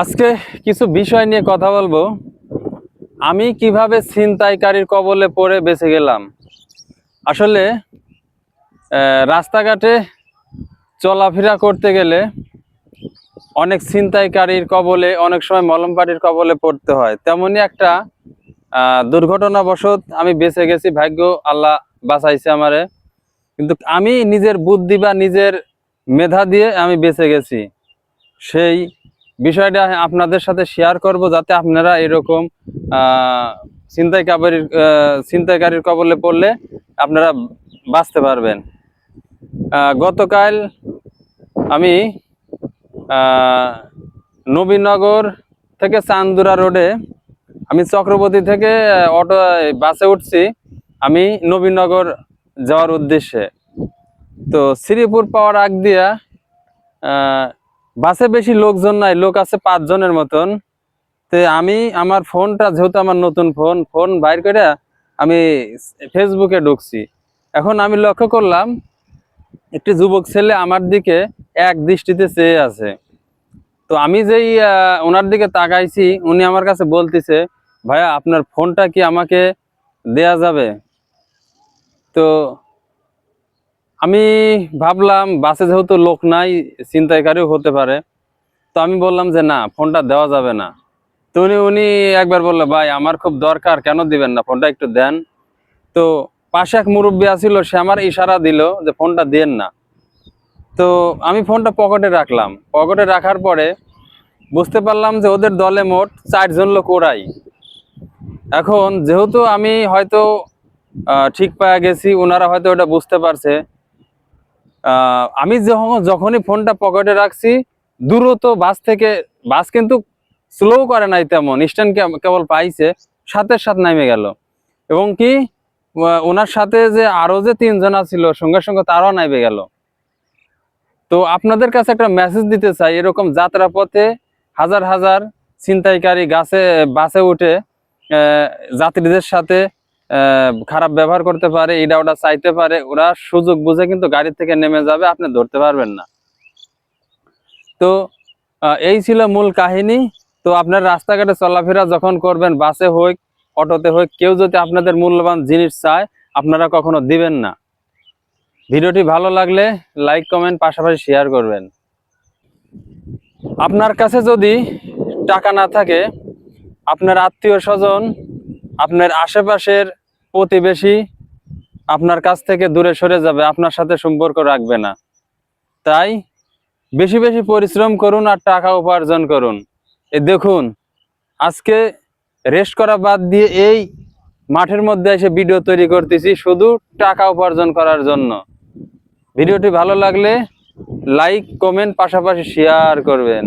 আজকে কিছু বিষয় নিয়ে কথা বলব। আমি কীভাবে ছিনতাইকারীর কবলে পড়ে বেঁচে গেলাম? আসলে রাস্তাঘাটে চলাফেরা করতে গেলে অনেক ছিনতাইকারীর কবলে, অনেক সময় মলমপাটির কবলে পড়তে হয়। তেমনই একটা দুর্ঘটনাবশত আমি বেঁচে গেছি, ভাগ্য আল্লাহ বাঁচাইছে আমারে। কিন্তু আমি নিজের বুদ্ধি বা নিজের মেধা দিয়ে আমি বেঁচে গেছি। সেই বিষয়টা আপনাদের সাথে শেয়ার করব যাতে আপনারা এরকম ছিনতাইকারীর আহ, ছিনতাইকারীর কবলে পড়লে আপনারা বাঁচতে পারবেন। গতকাল আমি নবীনগর থেকে চান্দুরা রোডে আমি চক্রবর্তী থেকে অটো বাসে উঠছি। আমি নবীনগর যাওয়ার উদ্দেশ্যে। তো শ্রীপুর পাওয়ার আগ দিয়া বাসে বেশি লোকজন নাই, লোক আছে পাঁচজনের মতন। তে আমি আমার ফোনটা, যেহেতু আমার নতুন ফোন ফোন বাইর করে আমি ফেসবুকে ঢুকছি। এখন আমি লক্ষ্য করলাম, একটি যুবক ছেলে আমার দিকে এক দৃষ্টিতে চেয়ে আছে। তো আমি যেই ওনার দিকে তাকাইছি, উনি আমার কাছে বলতেছে, ভাইয়া, আপনার ফোনটা কি আমাকে দেয়া যাবে? তো আমি ভাবলাম, বাসে যেহেতু লোক নাই, ছিনতাইকারীও হতে পারে। তো আমি বললাম যে, না, ফোনটা দেওয়া যাবে না। তো উনি উনি একবার বলল, ভাই, আমার খুব দরকার, কেন দিবেন না? ফোনটা একটু দেন। তো পাশে এক মুরব্বী আছিল, সে আমার ইশারা দিল যে, ফোনটা দেন না। তো আমি ফোনটা পকেটে রাখলাম। পকেটে রাখার পরে বুঝতে পারলাম যে, ওদের দলে মোট চারজন লোক ওরাই। এখন যেহেতু আমি হয়তো ঠিক পাওয়া গেছি ওনারা হয়তো ওটা বুঝতে পারছে। আমি যখন যখনই ফোনটা পকেটে রাখছি, দ্রুত বাস থেকে, বাস কিন্তু স্লো করে নাই তেমন স্ট্যান্ড কেবল পাইছে, সাথে সাথ নামে গেল। এবং কি ওনার সাথে যে আরও যে তিনজন ছিল সঙ্গে সঙ্গে তারাও নামে গেল। তো আপনাদের কাছে একটা মেসেজ দিতে চাই, এরকম যাত্রা পথে হাজার হাজার ছিনতাইকারী গাছে, বাসে উঠে যাত্রীদের সাথে খারাপ ব্যবহার করতে পারে এটা ওটা চাইতে পারে, ওরা সুযোগ বুঝে কিন্তু গাড়ি থেকে নেমে যাবে, আপনি ধরতে পারবেন না। তো এই ছিল মূল কাহিনী। তো আপনার রাস্তাঘাটে চলাফেরা যখন করবেন, বাসে হোক, অটোতে হোক, কেউ যদি আপনাদের মূল্যবান জিনিস চায়, আপনারা কখনো দিবেন না। ভিডিওটি ভালো লাগলে লাইক, কমেন্ট, পাশাপাশি শেয়ার করবেন। আপনার কাছে যদি টাকা না থাকে, আপনার আত্মীয় স্বজন, আপনার আশেপাশের প্রতিবেশী আপনার কাছ থেকে দূরে সরে যাবে, আপনার সাথে সম্পর্ক রাখবে না। তাই বেশি বেশি পরিশ্রম করুন আর টাকা উপার্জন করুন। এ দেখুন, আজকে রেস্ট করা বাদ দিয়ে এই মাঠের মধ্যে এসে ভিডিও তৈরি করতেছি শুধু টাকা উপার্জন করার জন্য। ভিডিওটি ভালো লাগলে লাইক, কমেন্ট, পাশাপাশি শেয়ার করবেন।